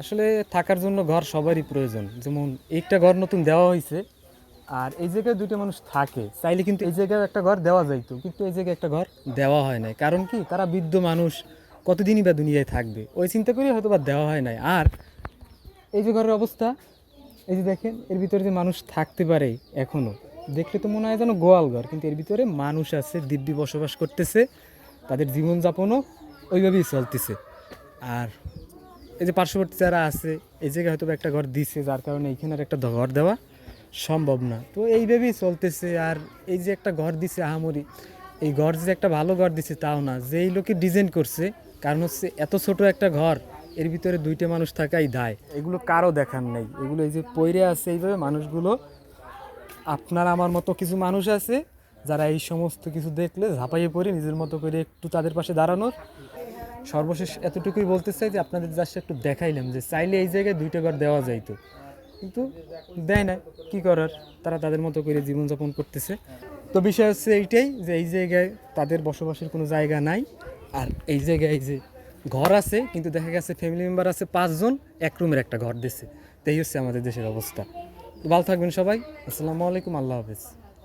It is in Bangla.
আসলে থাকার জন্য ঘর সবারই প্রয়োজন। যেমন একটা ঘর নতুন দেওয়া হয়েছে আর এই জায়গায় দুটো মানুষ থাকে। চাইলে কিন্তু এই জায়গায় একটা ঘর দেওয়া যাইতো, কিন্তু এই জায়গায় একটা ঘর দেওয়া হয় নাই। কারণ কি? তারা বৃদ্ধ মানুষ, কতদিনই বা দুনিয়ায় থাকবে? ওই চিন্তা করে হয়তো বা দেওয়া হয় নাই। আর এই যে ঘরের অবস্থা, এই যে দেখেন, এর ভিতরে যে মানুষ থাকতে পারে এখনও দেখলে তো মনে হয় যেন গোয়াল ঘর, কিন্তু এর ভিতরে মানুষ আছে, দিব্যি বসবাস করতেছে, তাদের জীবনযাপনও ওইভাবেই চলতেছে। আর এই যে পার্শ্ববর্তী যারা আছে, এই জায়গায় হয়তো একটা ঘর দিছে, যার কারণে এইখানে আর একটা ঘর দেওয়া সম্ভব না। তো এইভাবেই চলতেছে আর এই যে একটা ঘর দিছে আহামরি, এই ঘর যে একটা ভালো ঘর দিছে তাও না। যেই লোকে ডিজাইন করছে, কারণ হচ্ছে এত ছোট একটা ঘর, এর ভিতরে দুইটা মানুষ থাকাই দায়। এগুলো কারও দেখার নেই। এগুলো এই যে পইরে আছে এইভাবে মানুষগুলো, আপনার আমার মতো কিছু মানুষ আছে, যারা এই সমস্ত কিছু দেখলে ঝাঁপাইয়ে পড়ে, নিজের মতো করে একটু তাদের পাশে দাঁড়ানোর। সর্বশেষ এতটুকুই বলতে চাই যে আপনাদের জাস্ট একটু দেখাইলাম যে চাইলে এই জায়গায় দুইটা ঘর দেওয়া যাইতো। কিন্তু দেয় না কি করার? তারা তাদের মতো করে জীবনযাপন করতেছে। তো বিষয় হচ্ছে এইটাই যে এই জায়গায় তাদের বসবাসের কোনো জায়গা নাই। আর এই জায়গায় যে ঘর আছে, কিন্তু দেখা গেছে ফ্যামিলি মেম্বার আছে পাঁচজন, এক রুমের একটা ঘর দিছে। তো এই হচ্ছে আমাদের দেশের অবস্থা। ভালো থাকবেন সবাই। আসসালামু আলাইকুম। আল্লাহ হাফেজ।